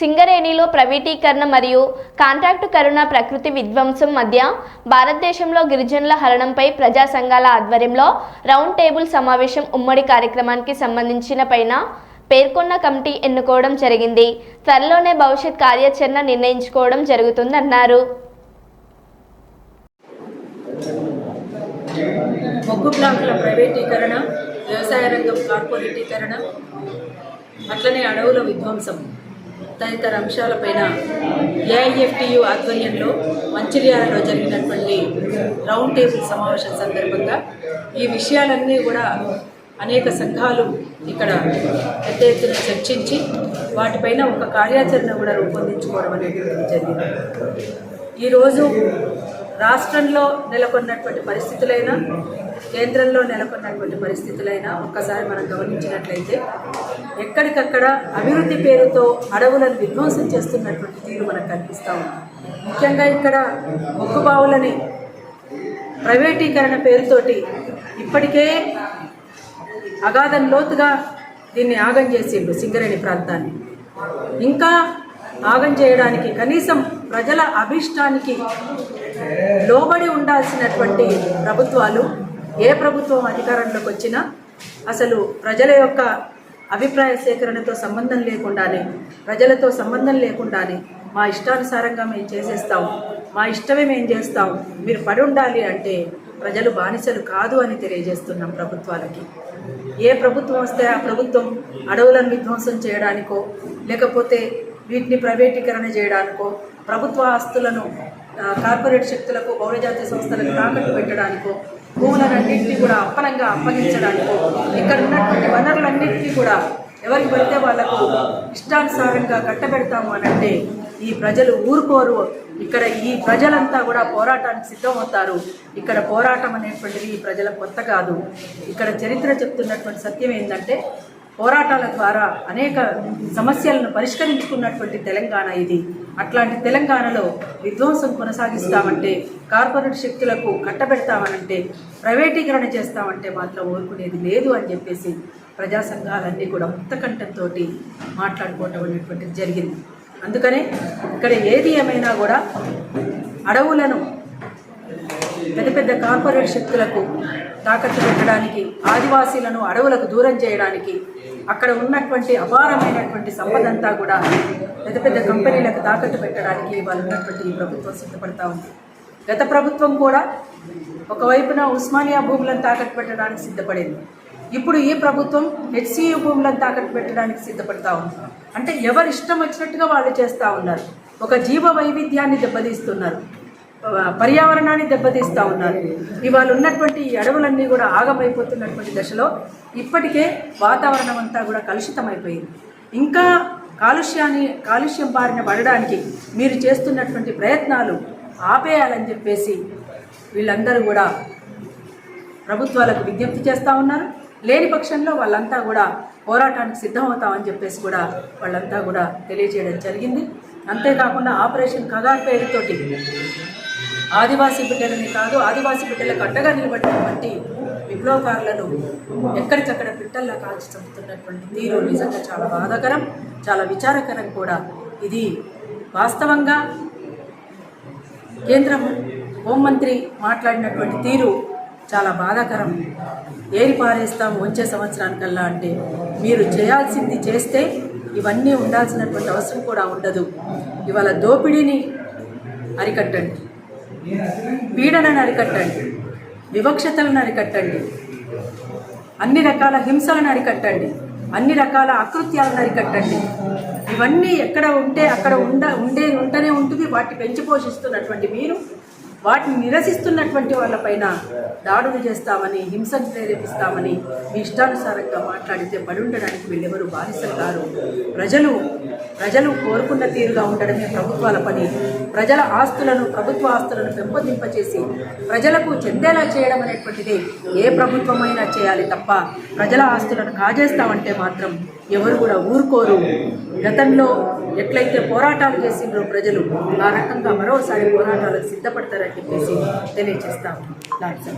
సింగరేణిలో ప్రైవేటీకరణ మరియు కాంట్రాక్టు కరుణ ప్రకృతి విధ్వంసం మధ్య భారతదేశంలో గిరిజనుల హరణంపై ప్రజా సంఘాల ఆధ్వర్యంలో రౌండ్ టేబుల్ సమావేశం ఉమ్మడి కార్యక్రమానికి సంబంధించిన పైన పేర్కొన్న కమిటీ ఎన్నుకోవడం జరిగింది. త్వరలోనే భవిష్యత్ కార్యాచరణ నిర్ణయించుకోవడం జరుగుతుందన్నారు. బొగ్గు బ్లాకుల ప్రైవేటీకరణ వ్యవసాయ రంగం కార్పొరేటీకరణ అట్లనే అడవుల విధ్వంసం. తదితర అంశాలపైన ఏఐఎఫ్టియు ఆధ్వర్యంలో మంచిర్యాలలో జరిగినటువంటి రౌండ్ టేబుల్ సమావేశం సందర్భంగా ఈ విషయాలన్నీ కూడా అనేక సంఘాలు ఇక్కడ పెద్ద ఎత్తున చర్చించి వాటిపైన ఒక కార్యాచరణ కూడా రూపొందించుకోవడం అనేటువంటిది జరిగింది. ఈరోజు రాష్ట్రంలో నెలకొన్నటువంటి పరిస్థితులైనా కేంద్రంలో నెలకొన్నటువంటి పరిస్థితులైనా ఒక్కసారి మనం గమనించినట్లయితే ఎక్కడికక్కడ అభివృద్ధి పేరుతో అడవులను విధ్వంసం చేస్తున్నటువంటి తీరు మనకు కనిపిస్తూ ఉంది. ముఖ్యంగా ఇక్కడ మొక్కుబావులని ప్రైవేటీకరణ పేరుతోటి ఇప్పటికే అగాధం లోతుగా దీన్ని ఆగం చేసిండు సింగరేణి ప్రాంతాన్ని. ఇంకా ఆగం చేయడానికి కనీసం ప్రజల అభిష్టానికి లోబడి ఉండాల్సినటువంటి ప్రభుత్వాలు ఏ ప్రభుత్వం అధికారంలోకి వచ్చినా అసలు ప్రజల యొక్క అభిప్రాయ సేకరణతో సంబంధం లేకుండానే ప్రజలతో సంబంధం లేకుండానే మా ఇష్టానుసారంగా మేము చేసేస్తాం మా ఇష్టమే మేము చేస్తాం మీరు పడి ఉండాలి అంటే ప్రజలు బానిసలు కాదు అని తెలియజేస్తున్నాం ప్రభుత్వాలకి. ఏ ప్రభుత్వం వస్తే ఆ ప్రభుత్వం అడవులను విధ్వంసం చేయడానికో లేకపోతే వీటిని ప్రైవేటీకరణ చేయడానికో ప్రభుత్వ ఆస్తులను కార్పొరేట్ శక్తులకు బహుళజాతీయ సంస్థలకు తాకట్టు పెట్టడానికో భూములన్నింటినీ కూడా అప్పనంగా అప్పగించడానికి ఇక్కడ ఉన్నటువంటి వనరులన్నింటినీ కూడా ఎవరికి పడితే వాళ్ళకు ఇష్టానుసారంగా కట్టబెడతాము అని అంటే ఈ ప్రజలు ఊరుకోరు. ఇక్కడ ఈ ప్రజలంతా కూడా పోరాటానికి సిద్ధమవుతారు. ఇక్కడ పోరాటం అనేటువంటిది ఈ ప్రజల కొత్త కాదు. ఇక్కడ చరిత్ర చెప్తున్నటువంటి సత్యం ఏంటంటే పోరాటాల ద్వారా అనేక సమస్యలను పరిష్కరించుకున్నటువంటి తెలంగాణ ఇది. అట్లాంటి తెలంగాణలో విధ్వంసం కొనసాగిస్తామంటే కార్పొరేట్ శక్తులకు కట్టబెడతామనంటే ప్రైవేటీకరణ చేస్తామంటే మాత్రం ఊరుకునేది లేదు అని చెప్పేసి ప్రజా సంఘాలన్నీ కూడా ముక్తకంఠంతో మాట్లాడుకోవటం అనేటువంటిది జరిగింది. అందుకనే ఇక్కడ ఏది ఏమైనా కూడా అడవులను పెద్ద పెద్ద కార్పొరేట్ శక్తులకు తాకట్టు పెట్టడానికి ఆదివాసీలను అడవులకు దూరం చేయడానికి అక్కడ ఉన్నటువంటి అపారమైనటువంటి సంపదంతా కూడా పెద్ద పెద్ద కంపెనీలకు తాకట్టు పెట్టడానికి వాళ్ళు ఉన్నటువంటి ఈ ప్రభుత్వం సిద్ధపడతా ఉంది. గత ప్రభుత్వం కూడా ఒకవైపున ఉస్మానియా భూములను తాకట్టు పెట్టడానికి సిద్ధపడింది. ఇప్పుడు ఈ ప్రభుత్వం హెచ్సియు భూములను తాకట్టు పెట్టడానికి సిద్ధపడతా ఉంది. అంటే ఎవరిష్టం ఇష్టం వచ్చినట్టుగా వాళ్ళు చేస్తూ ఉన్నారు. ఒక జీవ వైవిధ్యాన్ని దెబ్బతీస్తున్నారు. పర్యావరణాన్ని దెబ్బతీస్తూ ఉన్నారు. ఇవాళ ఉన్నటువంటి అడవులన్నీ కూడా ఆగమైపోతున్నటువంటి దశలో ఇప్పటికే వాతావరణం అంతా కూడా కలుషితమైపోయింది. ఇంకా కాలుష్యాన్ని కాలుష్యం బారిన పడడానికి మీరు చేస్తున్నటువంటి ప్రయత్నాలు ఆపేయాలని చెప్పేసి వీళ్ళందరూ కూడా ప్రభుత్వాలకు విజ్ఞప్తి చేస్తూ ఉన్నారు. లేని పక్షంలో వాళ్ళంతా కూడా పోరాటానికి సిద్ధమవుతామని చెప్పేసి కూడా వాళ్ళంతా కూడా తెలియజేయడం జరిగింది. అంతేకాకుండా ఆపరేషన్ కగార్ పేరుతోటి ఆదివాసీ బిడ్డలని కాదు ఆదివాసీ బిడ్డలకు అడ్డగా నిలబడినటువంటి విప్లవకారులను ఎక్కడికక్కడ పిట్టల్లా కాల్చి చంపుతున్నటువంటి తీరు నిజంగా చాలా బాధాకరం చాలా విచారకరం కూడా. ఇది వాస్తవంగా కేంద్ర హోంమంత్రి మాట్లాడినటువంటి తీరు చాలా బాధాకరం. ఏరి పారేస్తాం వచ్చే సంవత్సరానికల్లా అంటే మీరు చేయాల్సింది చేస్తే ఇవన్నీ ఉండాల్సినటువంటి అవసరం కూడా ఉండదు. ఇవాళ దోపిడీని అరికట్టండి. పీడనను అరికట్టండి వివక్షతలను అరికట్టండి అన్ని రకాల హింసలను అరికట్టండి అన్ని రకాల అకృత్యాలను అరికట్టండి ఇవన్నీ ఎక్కడ ఉంటే అక్కడ ఉండ ఉండే ఉంటనే ఉంటుంది. వాటిని పెంచి పోషిస్తున్నటువంటి మీరు వాటిని నిరసిస్తున్నటువంటి వాళ్ళపైన దాడులు చేస్తామని హింసను ప్రేరేపిస్తామని మీ ఇష్టానుసారంగా మాట్లాడితే పడి ఉండడానికి వీళ్ళెవరు బానిసలు కారు. ప్రజలు ప్రజలు కోరుకున్న తీరుగా ఉండడమే ప్రభుత్వాల పని. ప్రజల ఆస్తులను ప్రభుత్వ ఆస్తులను పెంపొందింపచేసి ప్రజలకు చెందేలా చేయడం అనేటువంటిది ఏ ప్రభుత్వమైనా చేయాలి తప్ప ప్రజల ఆస్తులను కాజేస్తామంటే మాత్రం ఎవరు కూడా ఊరుకోరు. గతంలో ఎట్లయితే పోరాటాలు చేసిండ్రో ప్రజలు ఆ రకంగా మరోసారి పోరాటాలకు సిద్ధపడతారని చెప్పేసి తెలియజేస్తాం లాడ్సాం